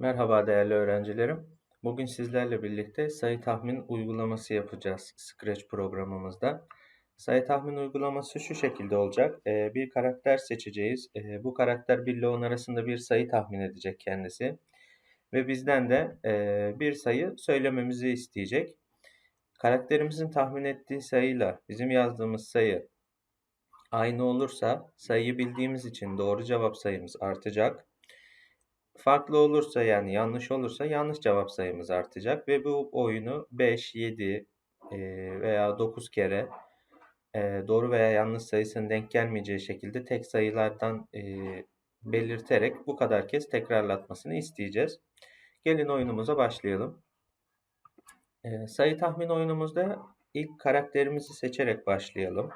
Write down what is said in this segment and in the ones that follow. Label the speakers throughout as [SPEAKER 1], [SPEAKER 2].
[SPEAKER 1] Merhaba değerli öğrencilerim. Bugün sizlerle birlikte sayı tahmin uygulaması yapacağız Scratch programımızda. Sayı tahmin uygulaması şu şekilde olacak. Ee, bir karakter seçeceğiz. Ee, bu karakter 1 ile 10 arasında bir sayı tahmin edecek kendisi. Ve bizden de e, bir sayı söylememizi isteyecek. Karakterimizin tahmin ettiği sayıyla bizim yazdığımız sayı aynı olursa sayıyı bildiğimiz için doğru cevap sayımız artacak farklı olursa yani yanlış olursa yanlış cevap sayımız artacak ve bu oyunu 5, 7 e, veya 9 kere e, doğru veya yanlış sayısının denk gelmeyeceği şekilde tek sayılardan e, belirterek bu kadar kez tekrarlatmasını isteyeceğiz. Gelin oyunumuza başlayalım. Sayı tahmin oyunumuzda ilk karakterimizi seçerek başlayalım.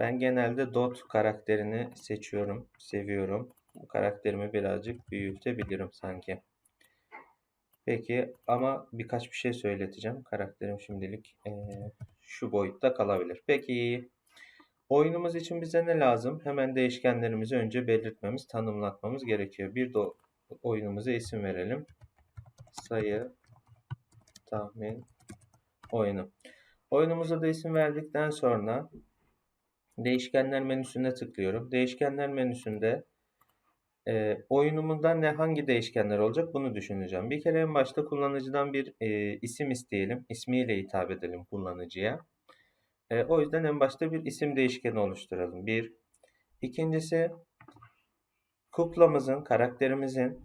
[SPEAKER 1] Ben genelde Dot karakterini seçiyorum, seviyorum. Bu karakterimi birazcık büyütebilirim sanki. Peki ama birkaç bir şey söyleteceğim. Karakterim şimdilik e, şu boyutta kalabilir. Peki oyunumuz için bize ne lazım? Hemen değişkenlerimizi önce belirtmemiz, tanımlatmamız gerekiyor. Bir de oyunumuza isim verelim. Sayı, tahmin, oyunu. Oyunumuza da isim verdikten sonra Değişkenler menüsüne tıklıyorum. Değişkenler menüsünde e, oyunumuzdan ne hangi değişkenler olacak bunu düşüneceğim. Bir kere en başta kullanıcıdan bir e, isim isteyelim. İsmiyle hitap edelim kullanıcıya. E, o yüzden en başta bir isim değişkeni oluşturalım. Bir. İkincisi kuklamızın, karakterimizin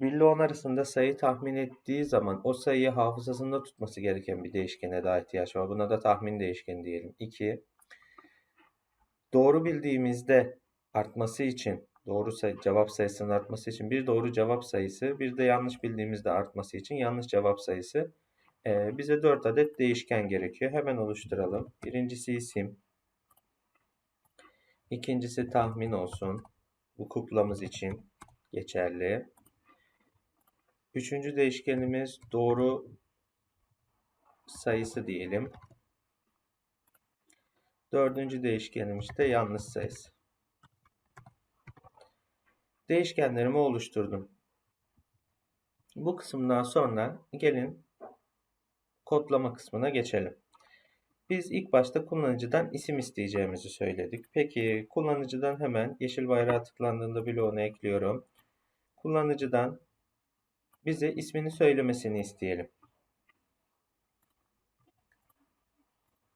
[SPEAKER 1] 1 ile 10 arasında sayı tahmin ettiği zaman o sayıyı hafızasında tutması gereken bir değişkene daha ihtiyaç var. Buna da tahmin değişkeni diyelim. 2. Doğru bildiğimizde artması için doğru sayı, cevap sayısının artması için bir doğru cevap sayısı bir de yanlış bildiğimizde artması için yanlış cevap sayısı e, bize 4 adet değişken gerekiyor. Hemen oluşturalım. Birincisi isim. İkincisi tahmin olsun. Bu kuklamız için geçerli. Üçüncü değişkenimiz doğru sayısı diyelim. Dördüncü değişkenim işte yanlış sayısı. Değişkenlerimi oluşturdum. Bu kısımdan sonra gelin kodlama kısmına geçelim. Biz ilk başta kullanıcıdan isim isteyeceğimizi söyledik. Peki kullanıcıdan hemen yeşil bayrağı tıklandığında bloğunu ekliyorum. Kullanıcıdan bize ismini söylemesini isteyelim.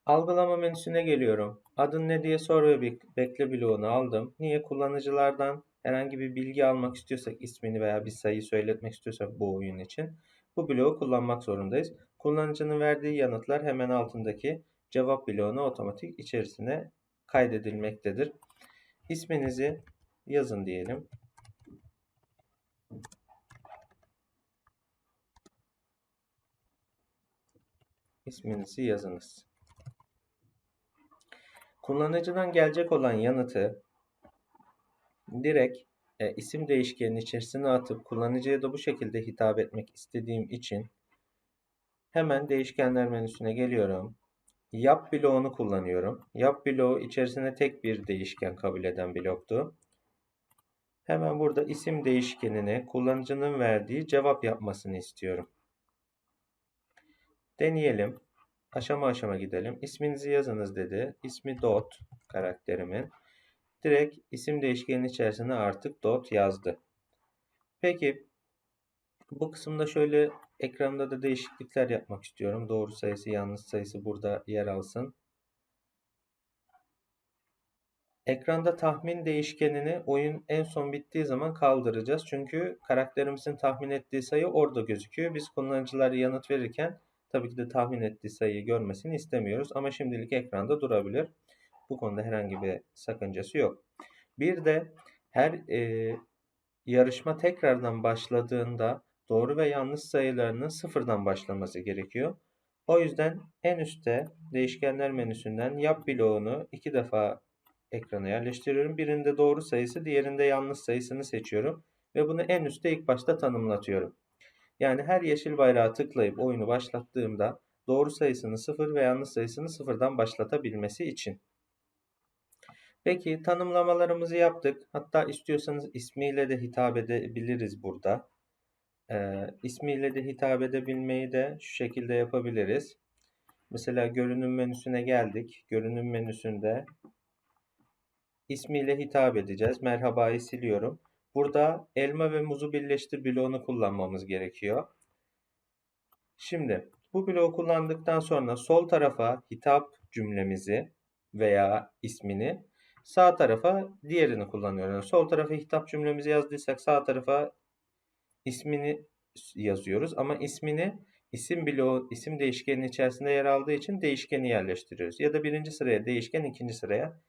[SPEAKER 1] Algılama menüsüne geliyorum. Adın ne diye sor ve bekle bloğunu aldım. Niye? Kullanıcılardan herhangi bir bilgi almak istiyorsak ismini veya bir sayı söyletmek istiyorsak bu oyun için bu bloğu kullanmak zorundayız. Kullanıcının verdiği yanıtlar hemen altındaki cevap bloğuna otomatik içerisine kaydedilmektedir. İsminizi yazın diyelim. İsminizi yazınız. Kullanıcıdan gelecek olan yanıtı direkt e, isim değişkeninin içerisine atıp kullanıcıya da bu şekilde hitap etmek istediğim için hemen değişkenler menüsüne geliyorum. Yap bloğunu kullanıyorum. Yap bloğu içerisine tek bir değişken kabul eden bloktu. Hemen burada isim değişkenine kullanıcının verdiği cevap yapmasını istiyorum. Deneyelim. Aşama aşama gidelim. İsminizi yazınız dedi. İsmi dot karakterimin. Direkt isim değişkeninin içerisine artık dot yazdı. Peki bu kısımda şöyle ekranda da değişiklikler yapmak istiyorum. Doğru sayısı yanlış sayısı burada yer alsın. Ekranda tahmin değişkenini oyun en son bittiği zaman kaldıracağız. Çünkü karakterimizin tahmin ettiği sayı orada gözüküyor. Biz kullanıcılar yanıt verirken Tabii ki de tahmin ettiği sayıyı görmesini istemiyoruz ama şimdilik ekranda durabilir. Bu konuda herhangi bir sakıncası yok. Bir de her e, yarışma tekrardan başladığında doğru ve yanlış sayılarının sıfırdan başlaması gerekiyor. O yüzden en üstte değişkenler menüsünden yap bloğunu iki defa ekrana yerleştiriyorum. Birinde doğru sayısı, diğerinde yanlış sayısını seçiyorum ve bunu en üstte ilk başta tanımlatıyorum. Yani her yeşil bayrağı tıklayıp oyunu başlattığımda doğru sayısını sıfır ve yanlış sayısını sıfırdan başlatabilmesi için. Peki tanımlamalarımızı yaptık. Hatta istiyorsanız ismiyle de hitap edebiliriz burada. Ee, ismiyle de hitap edebilmeyi de şu şekilde yapabiliriz. Mesela görünüm menüsüne geldik. Görünüm menüsünde ismiyle hitap edeceğiz. Merhabayı siliyorum. Burada elma ve muzu birleştir bloğunu kullanmamız gerekiyor. Şimdi bu bloğu kullandıktan sonra sol tarafa hitap cümlemizi veya ismini sağ tarafa diğerini kullanıyorum. Yani sol tarafa hitap cümlemizi yazdıysak sağ tarafa ismini yazıyoruz ama ismini isim bloğu isim değişkenin içerisinde yer aldığı için değişkeni yerleştiriyoruz. Ya da birinci sıraya değişken ikinci sıraya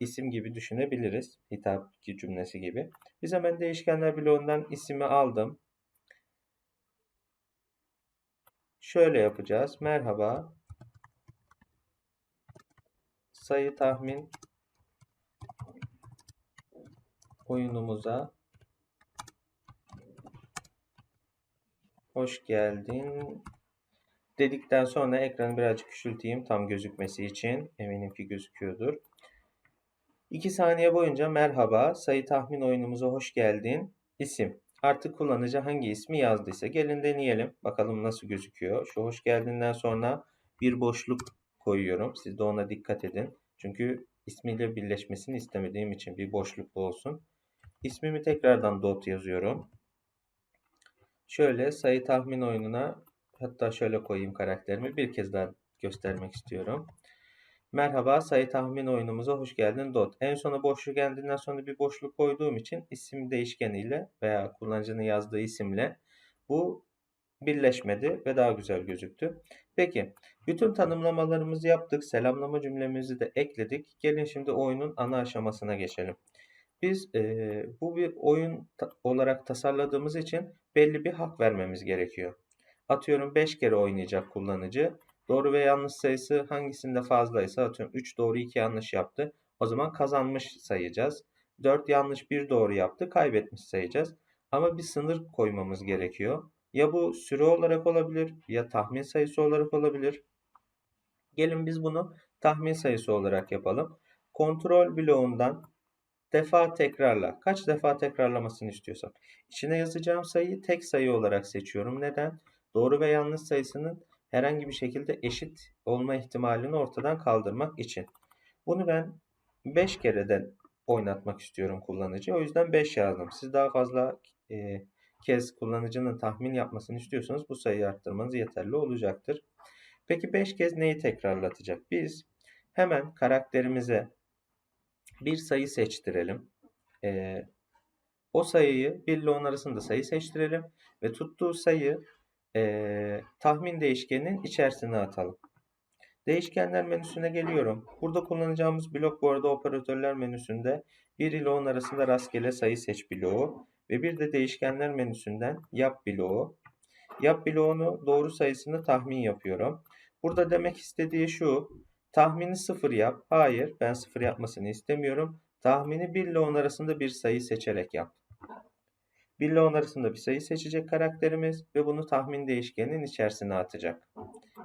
[SPEAKER 1] isim gibi düşünebiliriz. Hitap cümlesi gibi. Biz hemen değişkenler bloğundan ismi aldım. Şöyle yapacağız. Merhaba. Sayı tahmin oyunumuza hoş geldin dedikten sonra ekranı birazcık küçülteyim tam gözükmesi için. Eminim ki gözüküyordur. 2 saniye boyunca merhaba sayı tahmin oyunumuza hoş geldin isim. Artık kullanıcı hangi ismi yazdıysa gelin deneyelim. Bakalım nasıl gözüküyor. Şu hoş geldiğinden sonra bir boşluk koyuyorum. Siz de ona dikkat edin. Çünkü ismiyle birleşmesini istemediğim için bir boşluk olsun. İsmimi tekrardan dot yazıyorum. Şöyle sayı tahmin oyununa hatta şöyle koyayım karakterimi bir kez daha göstermek istiyorum. Merhaba sayı tahmin oyunumuza hoş geldin dot. En sona boşluk geldiğinden sonra bir boşluk koyduğum için isim değişkeniyle veya kullanıcının yazdığı isimle bu birleşmedi ve daha güzel gözüktü. Peki bütün tanımlamalarımızı yaptık. Selamlama cümlemizi de ekledik. Gelin şimdi oyunun ana aşamasına geçelim. Biz e, bu bir oyun ta olarak tasarladığımız için belli bir hak vermemiz gerekiyor. Atıyorum 5 kere oynayacak kullanıcı. Doğru ve yanlış sayısı hangisinde fazlaysa atıyorum 3 doğru 2 yanlış yaptı. O zaman kazanmış sayacağız. 4 yanlış 1 doğru yaptı kaybetmiş sayacağız. Ama bir sınır koymamız gerekiyor. Ya bu süre olarak olabilir ya tahmin sayısı olarak olabilir. Gelin biz bunu tahmin sayısı olarak yapalım. Kontrol bloğundan defa tekrarla. Kaç defa tekrarlamasını istiyorsam. İçine yazacağım sayıyı tek sayı olarak seçiyorum. Neden? Doğru ve yanlış sayısının herhangi bir şekilde eşit olma ihtimalini ortadan kaldırmak için. Bunu ben 5 kereden oynatmak istiyorum kullanıcı. O yüzden 5 yazdım. Siz daha fazla e, kez kullanıcının tahmin yapmasını istiyorsanız bu sayıyı arttırmanız yeterli olacaktır. Peki 5 kez neyi tekrarlatacak? Biz hemen karakterimize bir sayı seçtirelim. E, o sayıyı 1 ile 10 arasında sayı seçtirelim ve tuttuğu sayı e, tahmin değişkeninin içerisine atalım. Değişkenler menüsüne geliyorum. Burada kullanacağımız blok bu arada operatörler menüsünde 1 ile 10 arasında rastgele sayı seç bloğu ve bir de değişkenler menüsünden yap bloğu. Yap bloğunu doğru sayısını tahmin yapıyorum. Burada demek istediği şu. Tahmini 0 yap. Hayır ben 0 yapmasını istemiyorum. Tahmini 1 ile 10 arasında bir sayı seçerek yap. 1 ile 10 arasında bir sayı seçecek karakterimiz ve bunu tahmin değişkeninin içerisine atacak.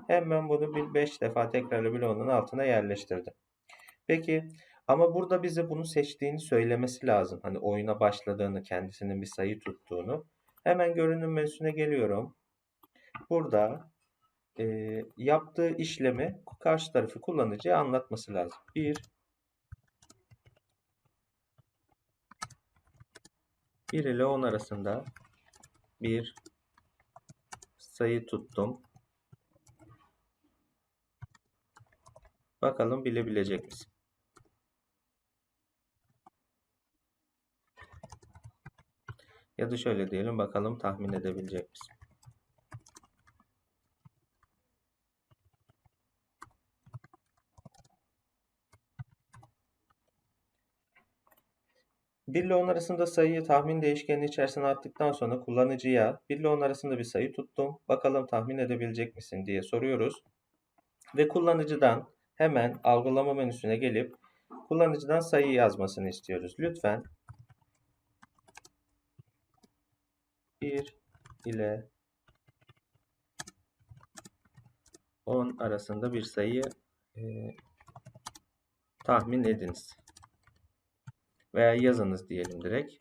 [SPEAKER 1] Hemen bunu bir 5 defa tekrarla bloğunun altına yerleştirdim. Peki ama burada bize bunu seçtiğini söylemesi lazım. Hani oyuna başladığını, kendisinin bir sayı tuttuğunu. Hemen görünüm menüsüne geliyorum. Burada e, yaptığı işlemi karşı tarafı kullanıcıya anlatması lazım. 1 1 ile 10 arasında bir sayı tuttum. Bakalım bilebilecek misin? Ya da şöyle diyelim bakalım tahmin edebilecek misin? 1 ile 10 arasında sayıyı tahmin değişkeninin içerisine attıktan sonra kullanıcıya 1 ile 10 arasında bir sayı tuttum. Bakalım tahmin edebilecek misin diye soruyoruz. Ve kullanıcıdan hemen algılama menüsüne gelip kullanıcıdan sayı yazmasını istiyoruz. Lütfen 1 ile 10 arasında bir sayı e, tahmin ediniz. Veya yazınız diyelim direkt.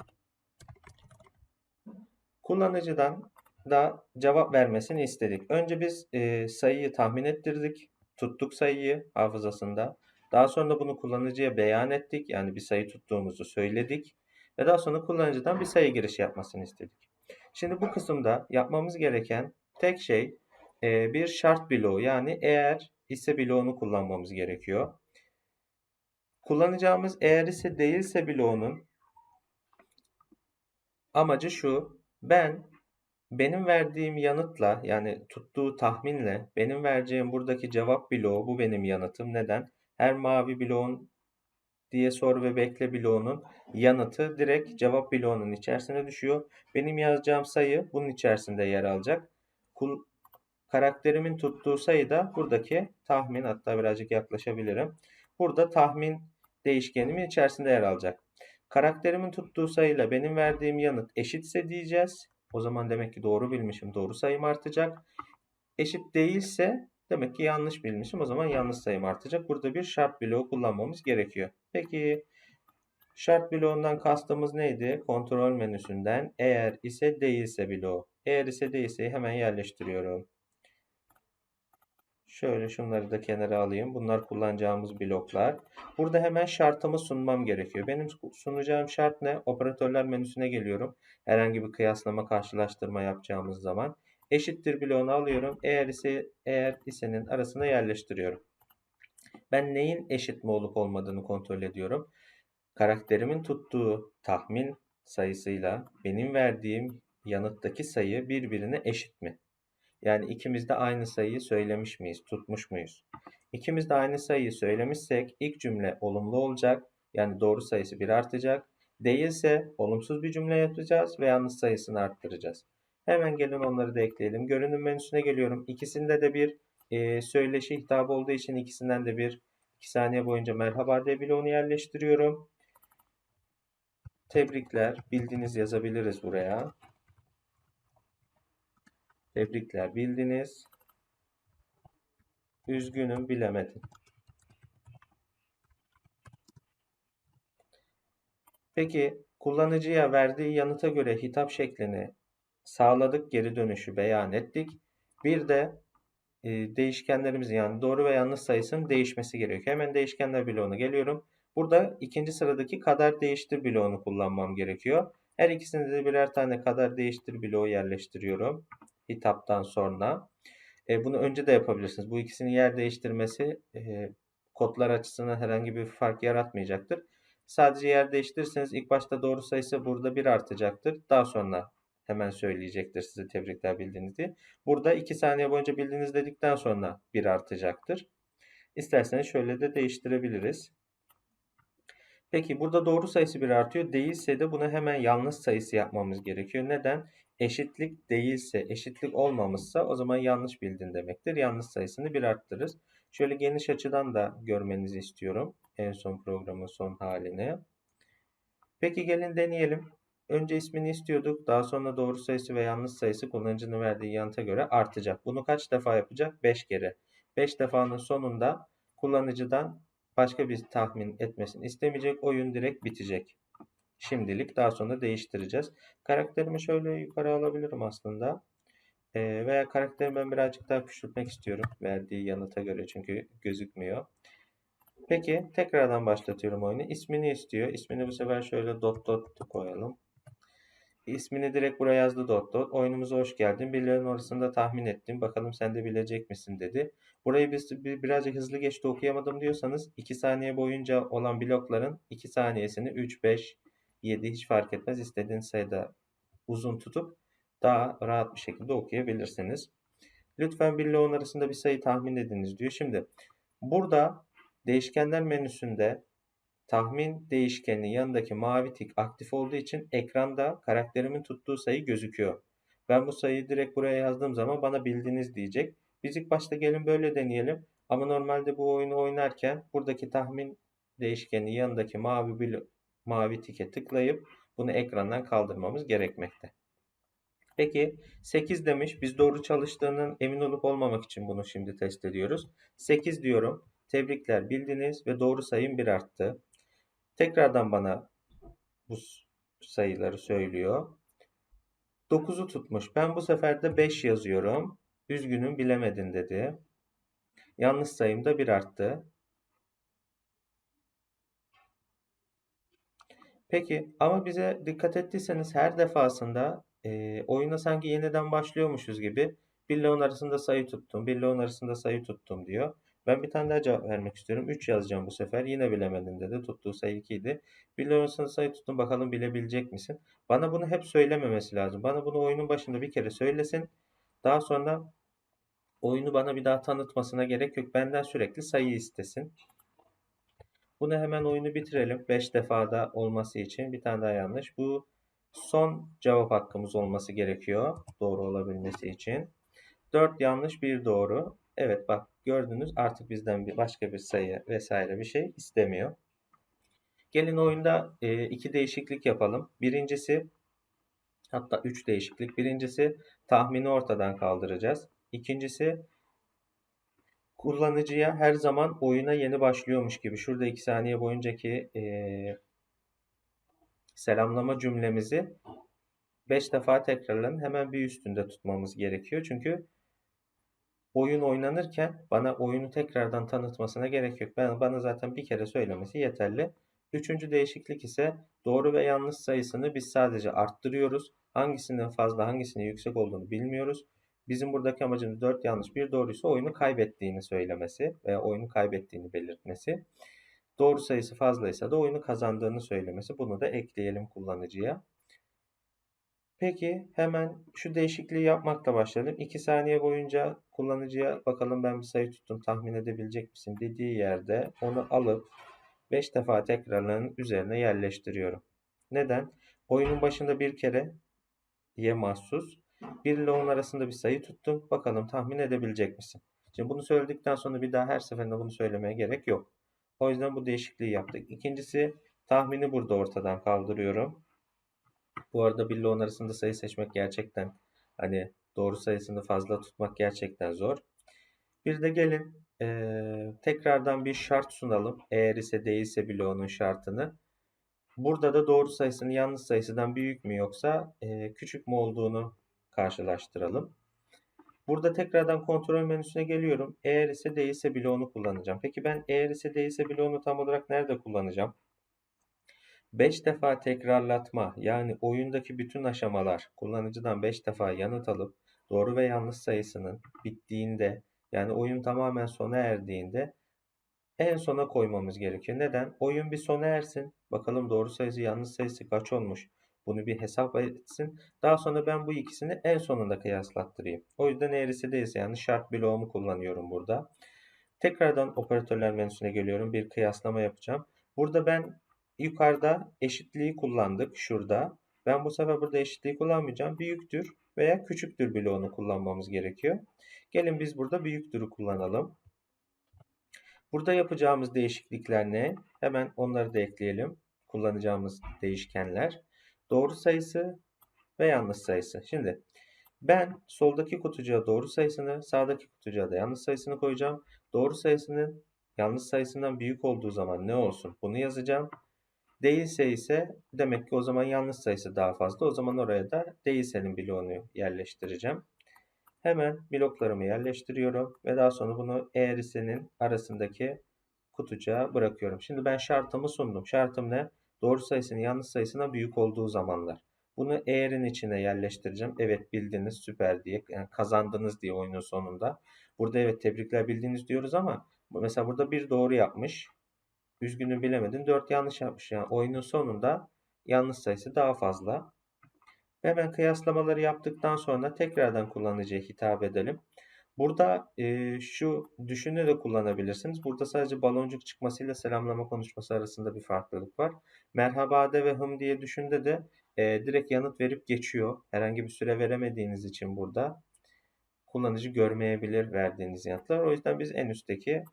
[SPEAKER 1] Kullanıcıdan da cevap vermesini istedik. Önce biz e, sayıyı tahmin ettirdik. Tuttuk sayıyı hafızasında. Daha sonra bunu kullanıcıya beyan ettik. Yani bir sayı tuttuğumuzu söyledik. Ve daha sonra kullanıcıdan bir sayı girişi yapmasını istedik. Şimdi bu kısımda yapmamız gereken tek şey e, bir şart bloğu yani eğer ise bloğunu kullanmamız gerekiyor. Kullanacağımız eğer ise değilse bloğunun amacı şu. Ben benim verdiğim yanıtla yani tuttuğu tahminle benim vereceğim buradaki cevap bloğu bu benim yanıtım. Neden? Her mavi bloğun diye sor ve bekle bloğunun yanıtı direkt cevap bloğunun içerisine düşüyor. Benim yazacağım sayı bunun içerisinde yer alacak. Kul karakterimin tuttuğu sayı da buradaki tahmin hatta birazcık yaklaşabilirim. Burada tahmin değişkenimin içerisinde yer alacak. Karakterimin tuttuğu sayıyla benim verdiğim yanıt eşitse diyeceğiz. O zaman demek ki doğru bilmişim. Doğru sayım artacak. Eşit değilse demek ki yanlış bilmişim. O zaman yanlış sayım artacak. Burada bir şart bloğu kullanmamız gerekiyor. Peki şart bloğundan kastımız neydi? Kontrol menüsünden eğer ise değilse bloğu. Eğer ise değilse hemen yerleştiriyorum. Şöyle şunları da kenara alayım. Bunlar kullanacağımız bloklar. Burada hemen şartımı sunmam gerekiyor. Benim sunacağım şart ne? Operatörler menüsüne geliyorum. Herhangi bir kıyaslama, karşılaştırma yapacağımız zaman. Eşittir bloğunu alıyorum. Eğer ise eğer isenin arasına yerleştiriyorum. Ben neyin eşit mi olup olmadığını kontrol ediyorum. Karakterimin tuttuğu tahmin sayısıyla benim verdiğim yanıttaki sayı birbirine eşit mi? Yani ikimiz de aynı sayıyı söylemiş miyiz, tutmuş muyuz? İkimiz de aynı sayıyı söylemişsek ilk cümle olumlu olacak. Yani doğru sayısı 1 artacak. Değilse olumsuz bir cümle yapacağız ve yanlış sayısını arttıracağız. Hemen gelin onları da ekleyelim. Görünüm menüsüne geliyorum. İkisinde de bir e, söyleşi hitap olduğu için ikisinden de bir 2 saniye boyunca merhaba diye bloğunu yerleştiriyorum. Tebrikler. Bildiğiniz yazabiliriz buraya. Tebrikler bildiniz. Üzgünüm bilemedim. Peki kullanıcıya verdiği yanıta göre hitap şeklini sağladık, geri dönüşü beyan ettik. Bir de e, değişkenlerimizin yani doğru ve yanlış sayısının değişmesi gerekiyor. Hemen değişkenler bloğuna geliyorum. Burada ikinci sıradaki kadar değiştir bloğunu kullanmam gerekiyor. Her ikisinde de birer tane kadar değiştir bloğu yerleştiriyorum hitaptan sonra. E, bunu önce de yapabilirsiniz. Bu ikisinin yer değiştirmesi e, kodlar açısından herhangi bir fark yaratmayacaktır. Sadece yer değiştirirseniz ilk başta doğru sayısı burada 1 artacaktır. Daha sonra hemen söyleyecektir size tebrikler bildiğiniz diye. Burada 2 saniye boyunca bildiğiniz dedikten sonra 1 artacaktır. İsterseniz şöyle de değiştirebiliriz. Peki burada doğru sayısı 1 artıyor. Değilse de buna hemen yanlış sayısı yapmamız gerekiyor. Neden? Eşitlik değilse, eşitlik olmamışsa o zaman yanlış bildin demektir. Yanlış sayısını bir arttırırız. Şöyle geniş açıdan da görmenizi istiyorum. En son programın son halini. Peki gelin deneyelim. Önce ismini istiyorduk. Daha sonra doğru sayısı ve yanlış sayısı kullanıcının verdiği yanıta göre artacak. Bunu kaç defa yapacak? 5 kere. 5 defanın sonunda kullanıcıdan başka bir tahmin etmesini istemeyecek. Oyun direkt bitecek. Şimdilik daha sonra değiştireceğiz. Karakterimi şöyle yukarı alabilirim aslında. E, veya karakterimi ben birazcık daha küçültmek istiyorum. Verdiği yanıta göre çünkü gözükmüyor. Peki tekrardan başlatıyorum oyunu. İsmini istiyor. İsmini bu sefer şöyle dot dot koyalım. İsmini direkt buraya yazdı dot dot. Oyunumuza hoş geldin. Birilerinin orasında tahmin ettim. Bakalım sen de bilecek misin dedi. Burayı biz birazcık hızlı geçti okuyamadım diyorsanız 2 saniye boyunca olan blokların 2 saniyesini 3, 5, 7 hiç fark etmez. İstediğin sayıda uzun tutup daha rahat bir şekilde okuyabilirsiniz. Lütfen 1 ile 10 arasında bir sayı tahmin ediniz diyor. Şimdi burada değişkenler menüsünde tahmin değişkeni yanındaki mavi tik aktif olduğu için ekranda karakterimin tuttuğu sayı gözüküyor. Ben bu sayıyı direkt buraya yazdığım zaman bana bildiniz diyecek. Biz ilk başta gelin böyle deneyelim. Ama normalde bu oyunu oynarken buradaki tahmin değişkeni yanındaki mavi mavi tike tıklayıp bunu ekrandan kaldırmamız gerekmekte. Peki 8 demiş. Biz doğru çalıştığının emin olup olmamak için bunu şimdi test ediyoruz. 8 diyorum. Tebrikler bildiniz ve doğru sayım 1 arttı. Tekrardan bana bu sayıları söylüyor. 9'u tutmuş. Ben bu sefer de 5 yazıyorum. Üzgünüm bilemedin dedi. Yanlış sayım da 1 arttı. Peki ama bize dikkat ettiyseniz her defasında e, oyuna sanki yeniden başlıyormuşuz gibi 1 ile 10 arasında sayı tuttum, 1 ile 10 arasında sayı tuttum diyor. Ben bir tane daha cevap vermek istiyorum. 3 yazacağım bu sefer. Yine bilemedin dedi. Tuttuğu sayı 2 idi. 1 ile 10 arasında sayı tuttum. Bakalım bilebilecek misin? Bana bunu hep söylememesi lazım. Bana bunu oyunun başında bir kere söylesin. Daha sonra oyunu bana bir daha tanıtmasına gerek yok. Benden sürekli sayı istesin. Bunu hemen oyunu bitirelim. 5 defada olması için. Bir tane daha yanlış. Bu son cevap hakkımız olması gerekiyor. Doğru olabilmesi için. 4 yanlış, 1 doğru. Evet bak gördünüz artık bizden bir başka bir sayı vesaire bir şey istemiyor. Gelin oyunda e, iki değişiklik yapalım. Birincisi hatta üç değişiklik. Birincisi tahmini ortadan kaldıracağız. İkincisi kullanıcıya her zaman oyuna yeni başlıyormuş gibi şurada 2 saniye boyuncaki e, selamlama cümlemizi 5 defa tekrarlanın hemen bir üstünde tutmamız gerekiyor. Çünkü oyun oynanırken bana oyunu tekrardan tanıtmasına gerek yok. Ben, bana zaten bir kere söylemesi yeterli. Üçüncü değişiklik ise doğru ve yanlış sayısını biz sadece arttırıyoruz. Hangisinin fazla hangisinin yüksek olduğunu bilmiyoruz. Bizim buradaki amacımız 4 yanlış bir doğruysa oyunu kaybettiğini söylemesi veya oyunu kaybettiğini belirtmesi. Doğru sayısı fazlaysa da oyunu kazandığını söylemesi. Bunu da ekleyelim kullanıcıya. Peki hemen şu değişikliği yapmakla başlayalım. 2 saniye boyunca kullanıcıya bakalım ben bir sayı tuttum tahmin edebilecek misin dediği yerde onu alıp 5 defa tekrarlarının üzerine yerleştiriyorum. Neden? Oyunun başında bir kere ye mahsus 1 ile 10 arasında bir sayı tuttum. Bakalım tahmin edebilecek misin? Şimdi bunu söyledikten sonra bir daha her seferinde bunu söylemeye gerek yok. O yüzden bu değişikliği yaptık. İkincisi tahmini burada ortadan kaldırıyorum. Bu arada 1 ile 10 arasında sayı seçmek gerçekten hani doğru sayısını fazla tutmak gerçekten zor. Bir de gelin e, tekrardan bir şart sunalım. Eğer ise değilse bile onun şartını. Burada da doğru sayısının yanlış sayısından büyük mü yoksa e, küçük mü olduğunu karşılaştıralım. Burada tekrardan kontrol menüsüne geliyorum. Eğer ise değilse onu kullanacağım. Peki ben eğer ise değilse onu tam olarak nerede kullanacağım? 5 defa tekrarlatma yani oyundaki bütün aşamalar kullanıcıdan 5 defa yanıt alıp doğru ve yanlış sayısının bittiğinde yani oyun tamamen sona erdiğinde en sona koymamız gerekiyor. Neden? Oyun bir sona ersin. Bakalım doğru sayısı yanlış sayısı kaç olmuş. Bunu bir hesap etsin. Daha sonra ben bu ikisini en sonunda kıyaslattırayım. O yüzden eğrisi değilse yani şart bloğumu kullanıyorum burada. Tekrardan operatörler menüsüne geliyorum. Bir kıyaslama yapacağım. Burada ben yukarıda eşitliği kullandık şurada. Ben bu sefer burada eşitliği kullanmayacağım. Büyüktür veya küçüktür bloğunu kullanmamız gerekiyor. Gelin biz burada büyüktürü kullanalım. Burada yapacağımız değişiklikler ne? Hemen onları da ekleyelim. Kullanacağımız değişkenler. Doğru sayısı ve yanlış sayısı. Şimdi ben soldaki kutucuğa doğru sayısını, sağdaki kutucuğa da yanlış sayısını koyacağım. Doğru sayısının yanlış sayısından büyük olduğu zaman ne olsun? Bunu yazacağım. Değilse ise demek ki o zaman yanlış sayısı daha fazla. O zaman oraya da değilsenin bloğunu yerleştireceğim. Hemen bloklarımı yerleştiriyorum ve daha sonra bunu eğrisinin arasındaki kutucuğa bırakıyorum. Şimdi ben şartımı sundum. Şartım ne? Doğru sayısının yanlış sayısına büyük olduğu zamanlar. Bunu eğerin içine yerleştireceğim. Evet bildiniz süper diye yani kazandınız diye oyunun sonunda. Burada evet tebrikler bildiniz diyoruz ama mesela burada bir doğru yapmış. Üzgünüm bilemedin. 4 yanlış yapmış. Yani oyunun sonunda yanlış sayısı daha fazla. Hemen kıyaslamaları yaptıktan sonra tekrardan kullanıcıya hitap edelim. Burada e, şu düşünü de kullanabilirsiniz. Burada sadece baloncuk çıkmasıyla selamlama konuşması arasında bir farklılık var. Merhaba de ve hım diye düşünde de e, direkt yanıt verip geçiyor. Herhangi bir süre veremediğiniz için burada kullanıcı görmeyebilir verdiğiniz yanıtlar. O yüzden biz en üstteki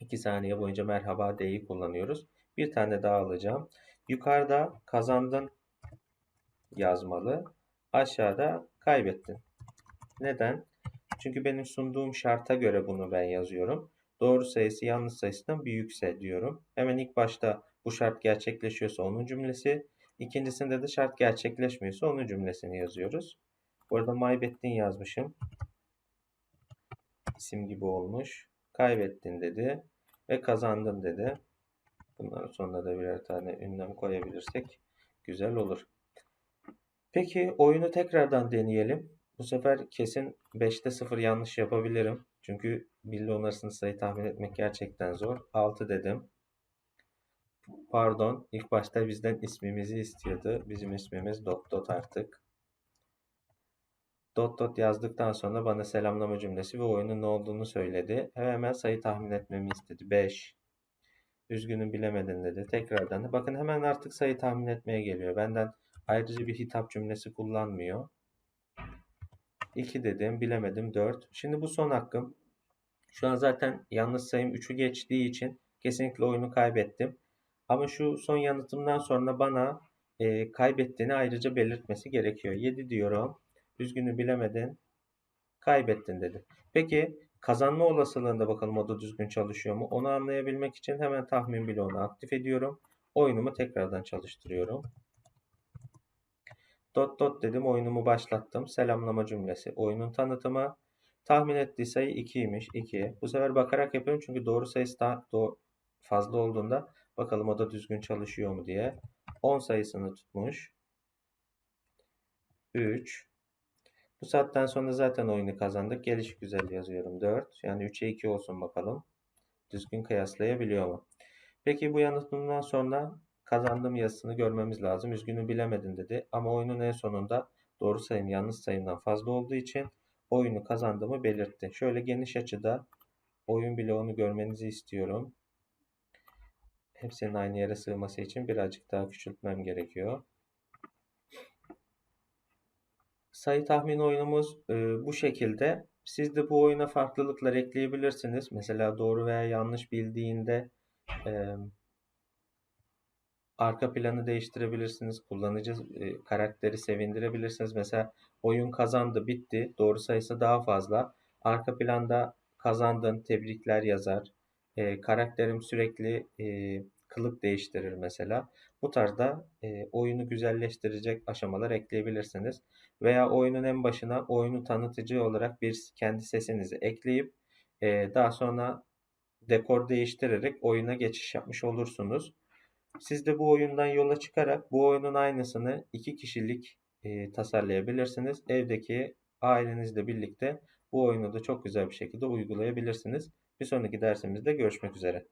[SPEAKER 1] 2 saniye boyunca merhaba D'yi kullanıyoruz. Bir tane daha alacağım. Yukarıda kazandın yazmalı. Aşağıda kaybettin. Neden? Çünkü benim sunduğum şarta göre bunu ben yazıyorum. Doğru sayısı yanlış sayısından büyükse diyorum. Hemen ilk başta bu şart gerçekleşiyorsa onun cümlesi. İkincisinde de şart gerçekleşmiyorsa onun cümlesini yazıyoruz. Burada maybettin yazmışım. İsim gibi olmuş. Kaybettin dedi ve kazandın dedi. Bunların sonuna da birer tane ünlem koyabilirsek güzel olur. Peki oyunu tekrardan deneyelim. Bu sefer kesin 5'te 0 yanlış yapabilirim. Çünkü birli arasında sayı tahmin etmek gerçekten zor. 6 dedim. Pardon, ilk başta bizden ismimizi istiyordu. Bizim ismimiz dot dot artık. Dot dot yazdıktan sonra bana selamlama cümlesi ve oyunun ne olduğunu söyledi. Hemen sayı tahmin etmemi istedi. 5. Üzgünüm bilemedin dedi. Tekrardan. Bakın hemen artık sayı tahmin etmeye geliyor. Benden ayrıca bir hitap cümlesi kullanmıyor. 2 dedim. Bilemedim. 4. Şimdi bu son hakkım. Şu an zaten yanlış sayım 3'ü geçtiği için kesinlikle oyunu kaybettim. Ama şu son yanıtımdan sonra bana e, kaybettiğini ayrıca belirtmesi gerekiyor. 7 diyorum. Üzgünü bilemedin. Kaybettin dedi. Peki kazanma olasılığında bakalım o da düzgün çalışıyor mu? Onu anlayabilmek için hemen tahmin bloğunu aktif ediyorum. Oyunumu tekrardan çalıştırıyorum. Dot dot dedim oyunumu başlattım. Selamlama cümlesi. Oyunun tanıtımı. Tahmin ettiği sayı 2'ymiş. 2. Bu sefer bakarak yapıyorum çünkü doğru sayısı daha doğru, fazla olduğunda bakalım o da düzgün çalışıyor mu diye. 10 sayısını tutmuş. 3. Bu saatten sonra zaten oyunu kazandık. Geliş güzel yazıyorum 4. Yani 3'e 2 olsun bakalım. Düzgün kıyaslayabiliyor mu? Peki bu yanıtımdan sonra kazandığım yazısını görmemiz lazım. Üzgünü bilemedin dedi. Ama oyunun en sonunda doğru sayım yanlış sayımdan fazla olduğu için oyunu kazandığımı belirtti. Şöyle geniş açıda oyun bloğunu görmenizi istiyorum. Hepsinin aynı yere sığması için birazcık daha küçültmem gerekiyor. Sayı tahmin oyunumuz e, bu şekilde. Siz de bu oyuna farklılıklar ekleyebilirsiniz. Mesela doğru veya yanlış bildiğinde e, arka planı değiştirebilirsiniz. Kullanıcı e, karakteri sevindirebilirsiniz. Mesela oyun kazandı, bitti. Doğru sayısı daha fazla. Arka planda kazandın, tebrikler yazar. E, karakterim sürekli e, kılık değiştirir mesela. Bu tarzda e, oyunu güzelleştirecek aşamalar ekleyebilirsiniz. Veya oyunun en başına oyunu tanıtıcı olarak bir kendi sesinizi ekleyip e, daha sonra dekor değiştirerek oyuna geçiş yapmış olursunuz. Siz de bu oyundan yola çıkarak bu oyunun aynısını iki kişilik e, tasarlayabilirsiniz. Evdeki ailenizle birlikte bu oyunu da çok güzel bir şekilde uygulayabilirsiniz. Bir sonraki dersimizde görüşmek üzere.